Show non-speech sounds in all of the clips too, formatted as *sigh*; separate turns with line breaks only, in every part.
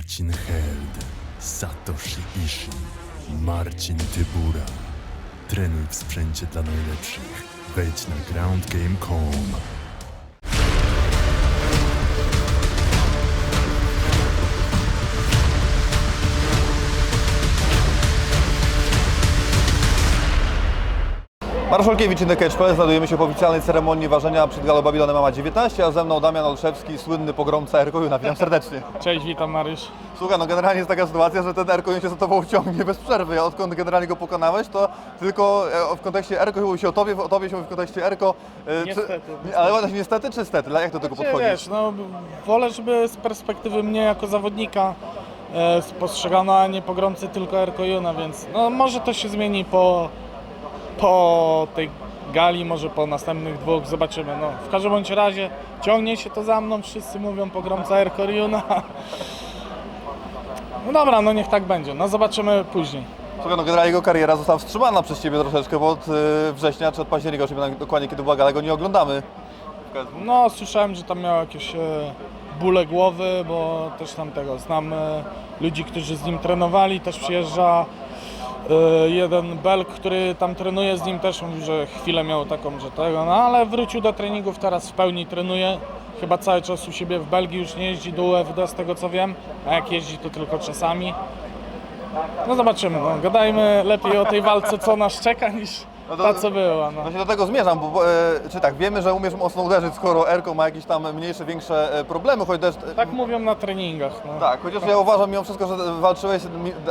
Marcin Held, Satoshi Ishii, Marcin Tybura. Trenuj w sprzęcie dla najlepszych. Wejdź na groundgame.com.
Marszałkiewicz Inny Catch.pl znajdujemy się po oficjalnej ceremonii ważenia przed Galą Babilonem Mama 19, a ze mną Damian Olszewski, słynny pogromca Erkojuna. Witam serdecznie.
Cześć, witam Mariusz.
Słuchaj, no generalnie jest taka sytuacja, że ten Erkojun się za tobą ciągnie bez przerwy. Odkąd generalnie go pokonałeś, to tylko e, w kontekście Erko mówi się o tobie, o tobie się mówi w kontekście Erko.
Niestety.
Czy, ale ładnie, niestety czy stety? Jak do tego
Znaczy,
podchodzisz?
wiesz, no, wolę, żeby z perspektywy mnie jako zawodnika e, spostrzegano, a nie pogromcy tylko Erkojuna, więc no, może to się zmieni po, po tej gali, może po następnych dwóch, zobaczymy. No, w każdym bądź razie ciągnie się to za mną, wszyscy mówią pogromca Erkojuna. *laughs* No dobra, no niech tak będzie, no zobaczymy później.
Słuchaj, no generalnie jego kariera została wstrzymana przez ciebie troszeczkę, bo od e, września czy od października, już nie dokładnie kiedy była gala, go nie oglądamy.
No, słyszałem, że tam miał jakieś e, bóle głowy, bo też tam tego znam e, ludzi, którzy z nim trenowali. Też przyjeżdża jeden Belg, który tam trenuje z nim, też mówił, że chwilę miał taką, że tego, no ale wrócił do treningów, teraz w pełni trenuje. Chyba cały czas u siebie w Belgii już nie jeździ do UFD z tego co wiem, a jak jeździ to tylko czasami. No zobaczymy, no gadajmy lepiej o tej walce, co nas czeka, niż
No to-
ta, co była. No.
Właśnie do tego zmierzam, bo, bo e, czy tak, wiemy, że umiesz mocno uderzyć, skoro Erko ma jakieś tam mniejsze, większe e, problemy, choć też... e,
Tak mówią na treningach. No.
Tak, chociaż ja uważam mimo wszystko, że walczyłeś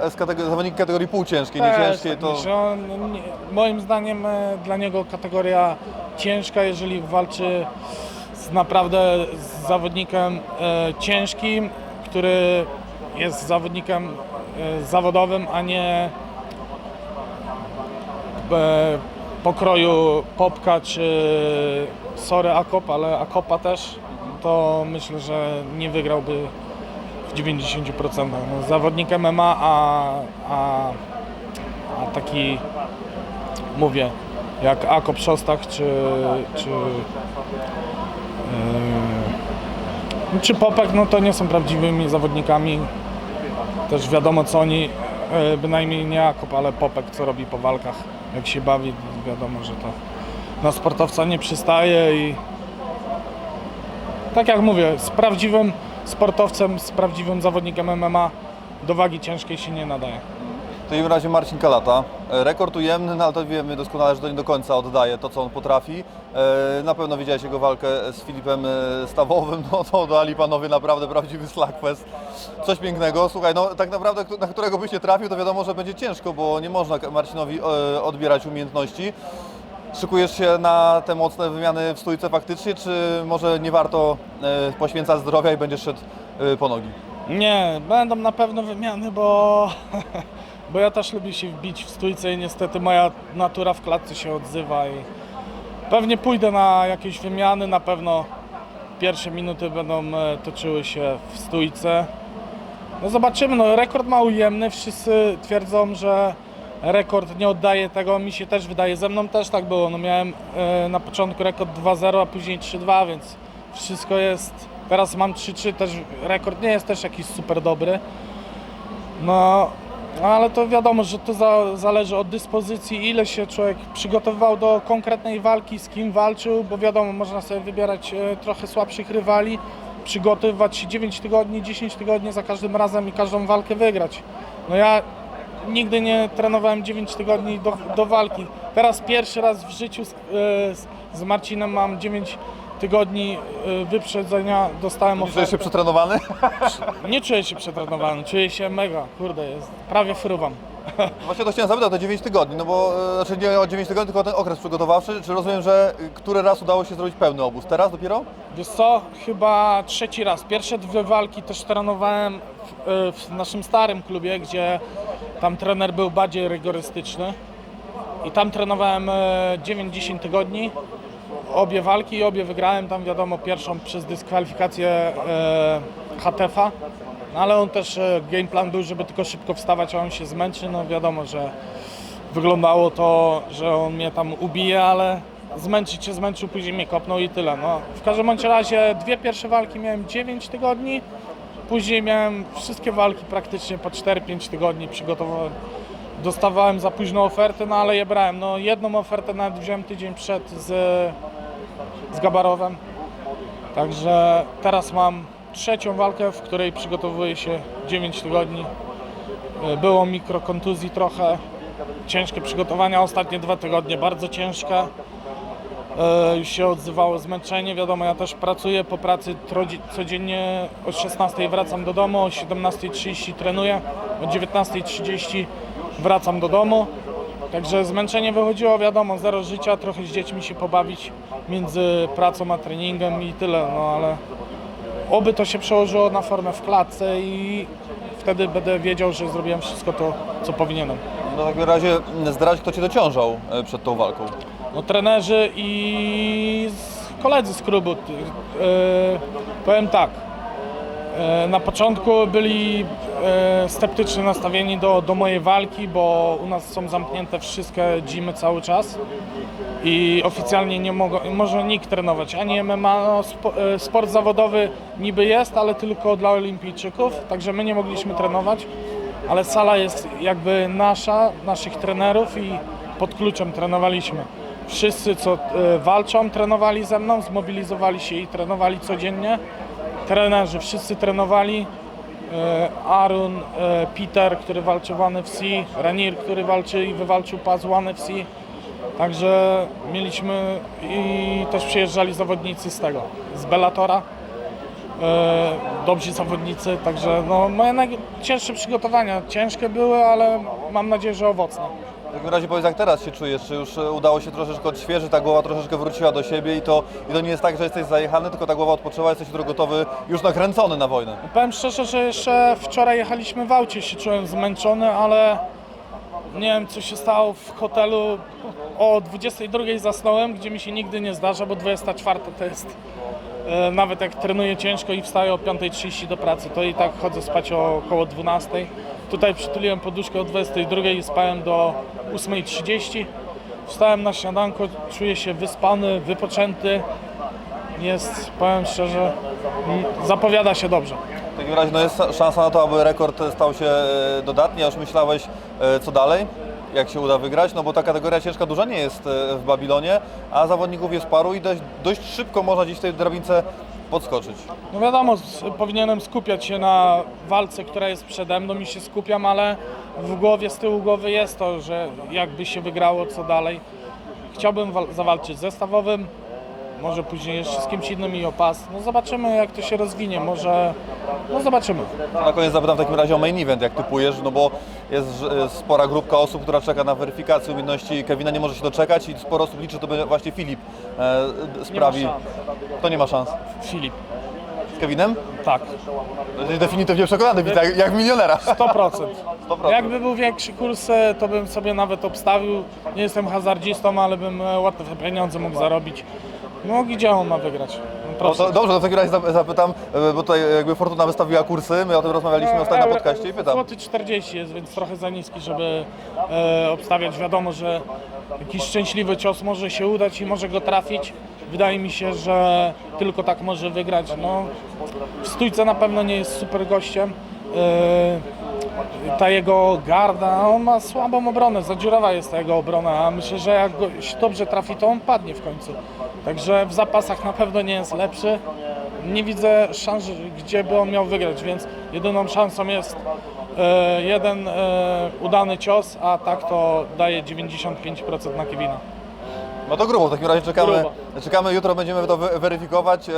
z kategorii, zawodnikiem kategorii półciężkiej, nie
Też
ciężkiej,
tak
to...
myślę. On, nie, moim zdaniem e, dla niego kategoria ciężka, jeżeli walczy z naprawdę z zawodnikiem e, ciężkim, który jest zawodnikiem e, zawodowym, a nie e, pokroju Popka czy sorry Akop, ale Akopa też, to myślę, że nie wygrałby w 90%. No, zawodnik MMA, a, a, a taki mówię, jak Akop Szostak czy, czy, yy, czy Popek, no to nie są prawdziwymi zawodnikami. Też wiadomo co oni, bynajmniej nie Akop, ale Popek co robi po walkach, jak się bawi, wiadomo, że to na sportowca nie przystaje i tak jak mówię, z prawdziwym sportowcem, z prawdziwym zawodnikiem MMA do wagi ciężkiej się nie nadaje.
W takim razie Marcin Kalata, e, rekord ujemny, no ale to wiemy doskonale, że to nie do końca oddaje to, co on potrafi. E, Na pewno widziałeś jego walkę z Filipem e, Stawowym, *laughs* no to dali panowie naprawdę prawdziwy slagfest. Coś pięknego. Słuchaj, no tak naprawdę, na którego byś nie trafił, to wiadomo, że będzie ciężko, bo nie można Marcinowi odbierać umiejętności. Szykujesz się na te mocne wymiany w stójce faktycznie, czy może nie warto poświęcać zdrowia i będziesz szedł po nogi?
Nie, będą na pewno wymiany, bo, *laughs* bo ja też lubię się wbić w stójce i niestety moja natura w klatce się odzywa i pewnie pójdę na jakieś wymiany, na pewno pierwsze minuty będą e, toczyły się w stójce. No zobaczymy, no rekord ma ujemny, wszyscy twierdzą, że rekord nie oddaje tego, mi się też wydaje, ze mną też tak było, no miałem e, na początku rekord 2-0, a później 3-2, więc wszystko jest, teraz mam 3-3, też rekord nie jest też jakiś super dobry, no ale to wiadomo, że to za, zależy od dyspozycji, ile się człowiek przygotowywał do konkretnej walki, z kim walczył, bo wiadomo, można sobie wybierać e, trochę słabszych rywali, przygotowywać się 9 tygodni, 10 tygodni za każdym razem i każdą walkę wygrać. No ja nigdy nie trenowałem 9 tygodni do, do walki. Teraz pierwszy raz w życiu z, e, z Marcinem mam 9 tygodni e, wyprzedzenia, dostałem
Czujesz się
ofertę.
przetrenowany?
Nie czuję się przetrenowany, czuję się mega, kurde, jest, prawie fruwam. *laughs*
Właśnie to chciałem zapytać, to 9 tygodni, no bo e, znaczy nie o 9 tygodni, tylko ten okres przygotowawczy. Czy rozumiem, że y, który raz udało się zrobić pełny obóz? Teraz dopiero?
Wiesz co, chyba trzeci raz. Pierwsze dwie walki też trenowałem w, e, w naszym starym klubie, gdzie tam trener był bardziej rygorystyczny. I tam trenowałem e, 9-10 tygodni. Obie walki i obie wygrałem. Tam wiadomo, pierwszą przez dyskwalifikację e, HTF-a. No, ale on też, e, game plan był, żeby tylko szybko wstawać, a on się zmęczy. No wiadomo, że wyglądało to, że on mnie tam ubije, ale zmęczyć się zmęczył, później mnie kopnął i tyle. No, w każdym bądź razie dwie pierwsze walki miałem 9 tygodni, Później miałem wszystkie walki praktycznie po 4-5 tygodni przygotowałem. Dostawałem za późno oferty, no ale je brałem. No jedną ofertę nawet wziąłem tydzień przed z, z Gabarowem. Także teraz mam trzecią walkę, w której przygotowuję się 9 tygodni. E, Było mikrokontuzji trochę, ciężkie przygotowania, ostatnie dwa tygodnie bardzo ciężkie. E, Już się odzywało zmęczenie, wiadomo, ja też pracuję po pracy codziennie o 16 wracam do domu, o 17.30 trenuję, o 19.30 wracam do domu. Także zmęczenie wychodziło, wiadomo, zero życia, trochę z dziećmi się pobawić między pracą a treningiem i tyle, no ale oby to się przełożyło na formę w klatce i wtedy będę wiedział, że zrobiłem wszystko to, co powinienem.
No w takim razie zdradź, kto Cię dociążał e, przed tą walką.
No, trenerzy i koledzy z klubu. e, powiem tak. E, na początku byli sceptycznie nastawieni do, do mojej walki, bo u nas są zamknięte wszystkie gymy cały czas i oficjalnie nie mogą, może nikt trenować, ani MMA, no, spo, e, sport zawodowy niby jest, ale tylko dla olimpijczyków, także my nie mogliśmy trenować, ale sala jest jakby nasza, naszych trenerów i pod kluczem trenowaliśmy. Wszyscy, co e, walczą, trenowali ze mną, zmobilizowali się i trenowali codziennie. Trenerzy wszyscy trenowali. E, Arun, e, Peter, który walczył w One FC, Ranir, który walczy i wywalczył pas w One FC. Także mieliśmy i też przyjeżdżali zawodnicy z tego, z Bellatora. E, dobrzy zawodnicy, także no, moje najcięższe przygotowania ciężkie były, ale mam nadzieję, że owocne.
W takim razie powiedz, jak teraz się czujesz? Czy już e, udało się troszeczkę odświeżyć, ta głowa troszeczkę wróciła do siebie i to, i to nie jest tak, że jesteś zajechany, tylko ta głowa odpoczęła, jesteś jutro gotowy, już nakręcony na wojnę.
Powiem szczerze, że jeszcze wczoraj jechaliśmy w aucie, się czułem zmęczony, ale nie wiem co się stało w hotelu. O 22 zasnąłem, gdzie mi się nigdy nie zdarza, bo 24 to jest nawet jak trenuję ciężko i wstaję o 5.30 do pracy, to i tak chodzę spać o około 12. Tutaj przytuliłem poduszkę o 22 i spałem do 8.30. Wstałem na śniadanko, czuję się wyspany, wypoczęty. Jest, powiem szczerze, zapowiada się dobrze.
W takim razie no jest szansa na to, aby rekord stał się e, dodatni, a już myślałeś e, co dalej? Jak się uda wygrać? No bo ta kategoria ciężka duża nie jest e, w Babilonie, a zawodników jest paru i dość, dość szybko można gdzieś w tej drabince podskoczyć.
No wiadomo, powinienem skupiać się na walce, która jest przede mną i się skupiam, ale w głowie, z tyłu głowy jest to, że jakby się wygrało, co dalej. Chciałbym wal- zawalczyć z zestawowym, może później jeszcze z kimś innym i o pas. No zobaczymy, jak to się rozwinie, może... No zobaczymy.
Na koniec zapytam w takim razie o main event, jak typujesz, no bo jest spora grupka osób, która czeka na weryfikację umiejętności Kevina, nie może się doczekać i sporo osób liczy, to będzie właśnie Filip e, sprawi. To nie ma szans.
Filip,
Z Kevinem?
tak,
definitywnie przekonany, widzę, jak, jak milionera.
100%.
100%.
Jakby był większy kurs, e, to bym sobie nawet obstawił. Nie jestem hazardzistą, ale bym e, łatwe pieniądze mógł zarobić. No gdzie on ma wygrać? No,
No to, dobrze, to w takim razie zapytam, e, bo tutaj jakby Fortuna wystawiła kursy, my o tym rozmawialiśmy ostatnio na podcaście i pytam.
Złoty 40 jest, więc trochę za niski, żeby e, obstawiać. Wiadomo, że jakiś szczęśliwy cios może się udać i może go trafić. Wydaje mi się, że tylko tak może wygrać. No, w stójce na pewno nie jest super gościem. E, ta jego garda, on ma słabą obronę, zadziurawa jest ta jego obrona, a myślę, że jak go dobrze trafi, to on padnie w końcu. Także w zapasach na pewno nie jest lepszy. Nie widzę szans, gdzie by on miał wygrać, więc jedyną szansą jest e, jeden e, udany cios, a tak to daje 95% na Kevina.
No to grubo, w takim razie czekamy,
Grubo.
czekamy jutro będziemy to wy- weryfikować, e,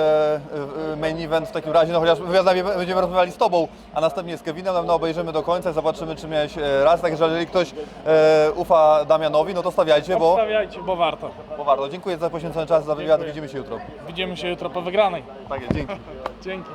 e, main event w takim razie, no chociaż wywiad na- będziemy rozmawiali z Tobą, a następnie z Kevinem, no, no obejrzymy do końca i zobaczymy czy miałeś e, raz, także jeżeli ktoś e, ufa Damianowi, no to stawiajcie, bo,
Obstawiajcie, bo warto.
bo warto. Dziękuję za poświęcony czas, za wywiad, widzimy się jutro.
Widzimy się jutro po wygranej.
Tak jest, dzięki. *laughs*
Dzięki.